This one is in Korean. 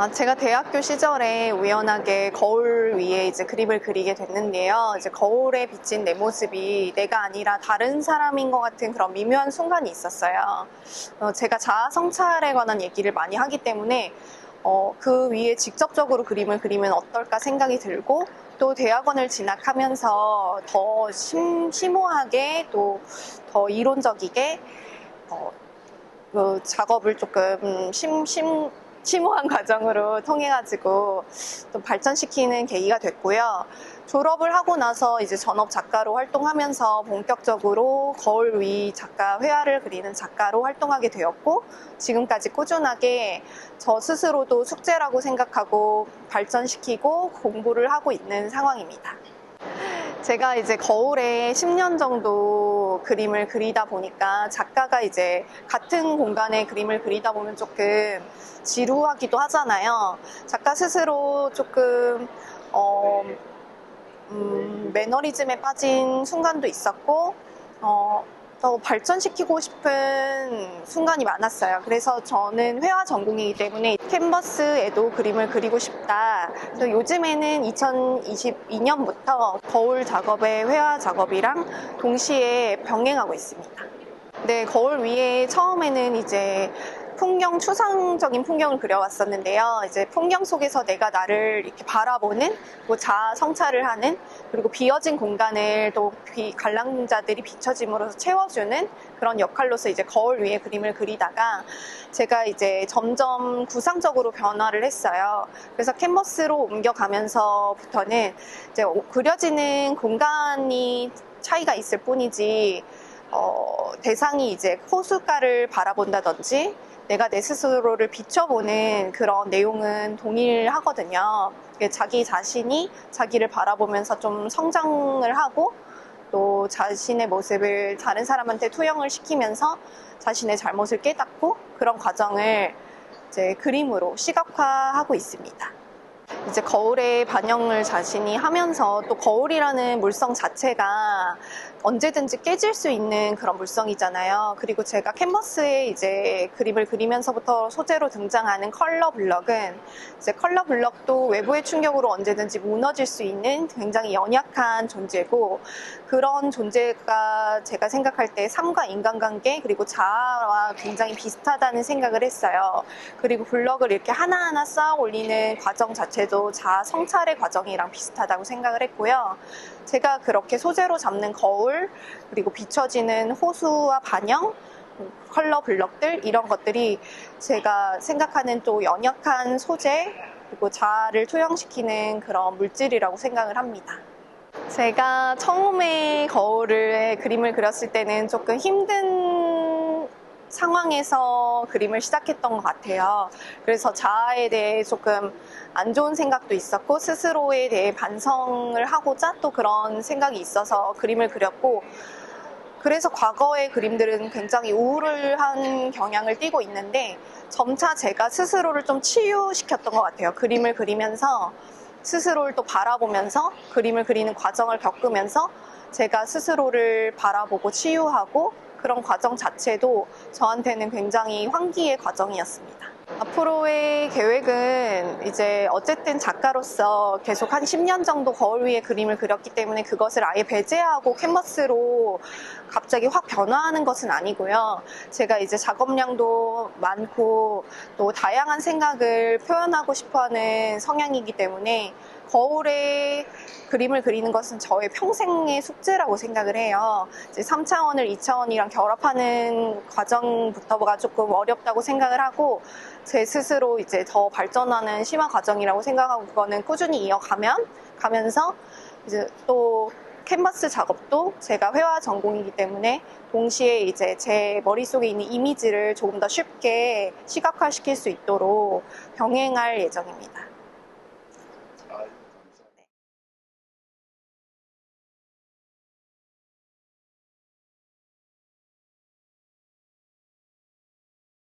아, 제가 대학교 시절에 우연하게 거울 위에 이제 그림을 그리게 됐는데요. 이제 거울에 비친 내 모습이 내가 아니라 다른 사람인 것 같은 그런 미묘한 순간이 있었어요. 어, 제가 자아 성찰에 관한 얘기를 많이 하기 때문에 어, 그 위에 직접적으로 그림을 그리면 어떨까 생각이 들고 또 대학원을 진학하면서 더 심, 심오하게 또 더 이론적이게 어, 그 작업을 조금 심, 심, 심오한 과정으로 통해가지고 또 발전시키는 계기가 됐고요. 졸업을 하고 나서 이제 전업 작가로 활동하면서 본격적으로 거울 위 작가 회화를 그리는 작가로 활동하게 되었고 지금까지 꾸준하게 저 스스로도 숙제라고 생각하고 발전시키고 공부를 하고 있는 상황입니다. 제가 이제 거울에 10년 정도 그림을 그리다 보니까 작가가 이제 같은 공간에 그림을 그리다 보면 조금 지루하기도 하잖아요. 작가 스스로 조금 어, 음, 매너리즘에 빠진 순간도 있었고 어, 더 발전시키고 싶은 순간이 많았어요. 그래서 저는 회화 전공이기 때문에 캔버스에도 그림을 그리고 싶다. 그래서 요즘에는 2022년부터 거울 작업의 회화 작업이랑 동시에 병행하고 있습니다. 네, 거울 위에 처음에는 이제 풍경, 추상적인 풍경을 그려왔었는데요. 이제 풍경 속에서 내가 나를 이렇게 바라보는, 뭐 자아 성찰을 하는, 그리고 비어진 공간을 또 비, 관람자들이 비춰짐으로써 채워주는 그런 역할로서 이제 거울 위에 그림을 그리다가 제가 이제 점점 구상적으로 변화를 했어요. 그래서 캔버스로 옮겨가면서부터는 이제 그려지는 공간이 차이가 있을 뿐이지, 어, 대상이 이제 호숫가를 바라본다든지 내가 내 스스로를 비춰보는 그런 내용은 동일하거든요. 자기 자신이 자기를 바라보면서 좀 성장을 하고 또 자신의 모습을 다른 사람한테 투영을 시키면서 자신의 잘못을 깨닫고 그런 과정을 이제 그림으로 시각화하고 있습니다. 이제 거울에 반영을 자신이 하면서 또 거울이라는 물성 자체가 언제든지 깨질 수 있는 그런 물성이잖아요. 그리고 제가 캔버스에 이제 그림을 그리면서부터 소재로 등장하는 컬러 블럭은 이제 컬러 블럭도 외부의 충격으로 언제든지 무너질 수 있는 굉장히 연약한 존재고 그런 존재가 제가 생각할 때 삶과 인간관계 그리고 자아와 굉장히 비슷하다는 생각을 했어요. 그리고 블럭을 이렇게 하나하나 쌓아 올리는 과정 자체도 자아 성찰의 과정이랑 비슷하다고 생각을 했고요. 제가 그렇게 소재로 잡는 거울, 그리고 비춰지는 호수와 반영, 컬러 블럭들 이런 것들이 제가 생각하는 또 연약한 소재 그리고 자아를 투영시키는 그런 물질이라고 생각을 합니다. 제가 처음에 거울을 그림을 그렸을 때는 조금 힘든 상황에서 그림을 시작했던 것 같아요. 그래서 자아에 대해 조금 안 좋은 생각도 있었고 스스로에 대해 반성을 하고자 또 그런 생각이 있어서 그림을 그렸고 그래서 과거의 그림들은 굉장히 우울한 경향을 띠고 있는데 점차 제가 스스로를 좀 치유시켰던 것 같아요. 그림을 그리면서 스스로를 또 바라보면서 그림을 그리는 과정을 겪으면서 제가 스스로를 바라보고 치유하고 그런 과정 자체도 저한테는 굉장히 환기의 과정이었습니다. 앞으로의 계획은 이제 어쨌든 작가로서 계속 한 10년 정도 거울 위에 그림을 그렸기 때문에 그것을 아예 배제하고 캔버스로 갑자기 확 변화하는 것은 아니고요. 제가 이제 작업량도 많고 또 다양한 생각을 표현하고 싶어 하는 성향이기 때문에 거울에 그림을 그리는 것은 저의 평생의 숙제라고 생각을 해요. 이제 3차원을 2차원이랑 결합하는 과정부터가 조금 어렵다고 생각을 하고 제 스스로 이제 더 발전하는 심화 과정이라고 생각하고 그거는 꾸준히 이어가면 가면서 이제 또 캔버스 작업도 제가 회화 전공이기 때문에 동시에 이제 제 머릿속에 있는 이미지를 조금 더 쉽게 시각화시킬 수 있도록 병행할 예정입니다.